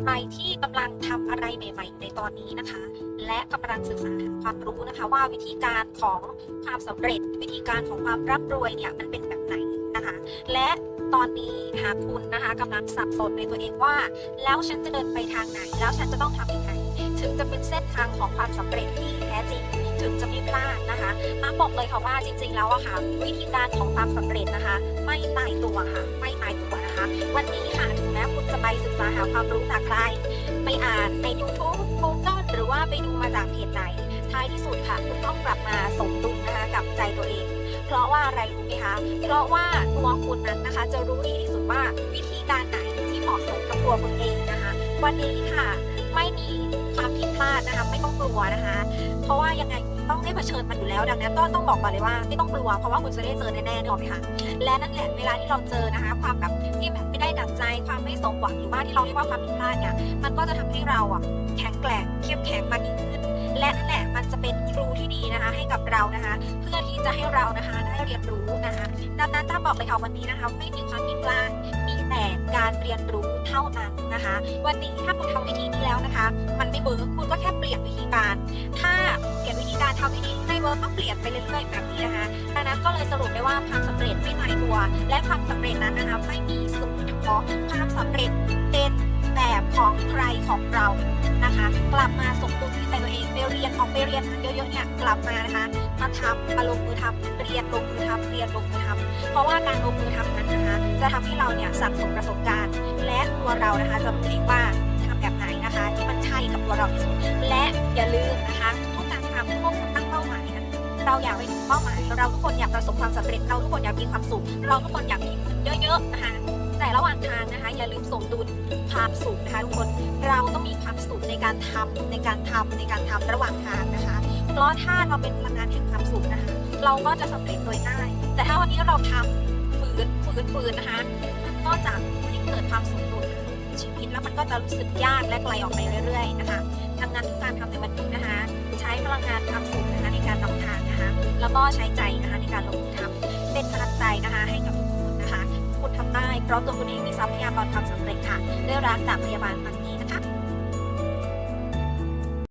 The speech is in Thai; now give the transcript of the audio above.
ใครที่กำลังทำอะไรใหม่ๆในตอนนี้นะคะ และกำลังศึกษาหาความรู้นะคะ ว่าวิธีการของความสำเร็จ วิธีการของความร่ำรวยเนี่ยมันเป็นแบบไหนนะคะ และตอนนี้หากคุณนะคะกำลังสับสนในตัวเองว่า แล้วฉันจะเดินไปทางไหน แล้วฉันจะต้องทำยังไงถึงจะเป็นเส้นทางของความสำเร็จที่แท้จริงถึงจะไม่พลาดนะคะมาบอกเลยค่ะว่าจริง ๆ แล้วอะค่ะ วิธีการของความสำเร็จนะคะ ไม่ตายตัวค่ะ ไม่ตายตัวนะคะ วันนี้าความรู้จากใคร ไปอ่านใน YouTube Google หรือว่าไปดูมาจากเพจไหน ท้ายที่สุดค่ะคุณต้องกลับมาสมดุลนะคะกับใจตัวเอง เพราะว่าอะไรรู้ไหมคะ เพราะว่าตัวคุณนั้นนะคะ จะรู้ดีที่สุดว่าวิธีการไหนที่เหมาะสมกับตัวคุณเองนะคะ วันนี้ค่ะไม่มีความผิดพลาดนะคะไม่ต้องกลัวนะคะ เพราะว่ายังไงคุณต้องได้เผชิญมันอยู่แล้วดังนั้นก็ต้องบอกก่อนเลยว่าไม่ต้องกลัวเพราะว่าคุณจะได้เจอแน่ๆนึกออกไหมคะและนั่นแหละเวลาที่เราเจอนะคะ ความแบบที่แบบ ด้ดังใจความไม่สมหวังหรือว่าที่เราเรียกว่าความผิดพลาดเนี่ยมันก็จะทำให้เราอะแข็งแกร่งเข้มแข็งมากยิ่งขึ้น และนั่นแหละมันจะเป็นครูที่ดีนะคะ ให้กับเรานะคะ เพื่อที่จะให้เรานะคะได้เรียนรู้นะคะดังนั้นถ้าบอกเลยค่ะวันนี้นะคะไม่มีความผิดพลาดมีแต่การเรียนรู้เท่านั้นนะคะ วันนี้ถ้าคุณทำวิธีนี้แล้วนะคะ มันไม่เวิร์กคุณก็แค่เปลี่ยนวิธีการ ถ้าเปลี่ยนวิธีการทำวิธีไม่เวิร์กก็เปลี่ยนไปเรื่อยๆแบบนี้นะคะดังนั้นก็เลยสรุปได้ว่าความสำเร็จไม่ตายตัว และความสำเร็จนั้นนะคะไม่มีสูตร เฉพาะความสำเร็จเป็นแบบของใครของเรานะคะ กลับมาสมดุลที่ใจตัวเองไปเรียนออกไปเรียนเยอะๆเนี่ยกลับมานะคะมาทำมาลงมือทำเรียนลงมือทำเรียนลงมือทำเพราะว่าการลงมือทำนั้นนะคะ จะทำให้เราเนี่ยสะสมประสบการณ์ และตัวเรานะคะจะรู้เองว่า เราอยากไปถึงเป้าหมายเราทุกคนอยากประสบความสำเร็จเราทุกคนอยากมีความสุข เราทุกคนอยากมีเงินเยอะๆนะคะแต่ระหว่างทางนะคะ อย่าลืมสมดุลความสุขนะคะทุกคนเราต้องมีความสุขในการทำในการทำในการทำระหว่างทางนะคะ เพราะถ้าเราเป็นพลังงานแห่งความสุขนะคะเราก็จะสำเร็จโดยง่าย แต่ถ้าวันนี้เราทำฝืนฝืนฝืนนะคะมันก็จะไม่เกิดความสมดุลชีวิตแล้วมันก็จะรู้สึกยากและไกลออกไปเรื่อย ๆ นะคะดังนั้นทุกการทำในวันนี้นะคะ ใช้พลังงานความสุข แล้วก็ใช้ใจนะคะในการลงมือทำเป็นกำลังใจนะคะให้กับทุกคนนะคะทุกคนทำได้เพราะตัวคุณเองมีทรัพยากรความสำเร็จค่ะได้รักจากพยาบาลครั้งนี้นะคะ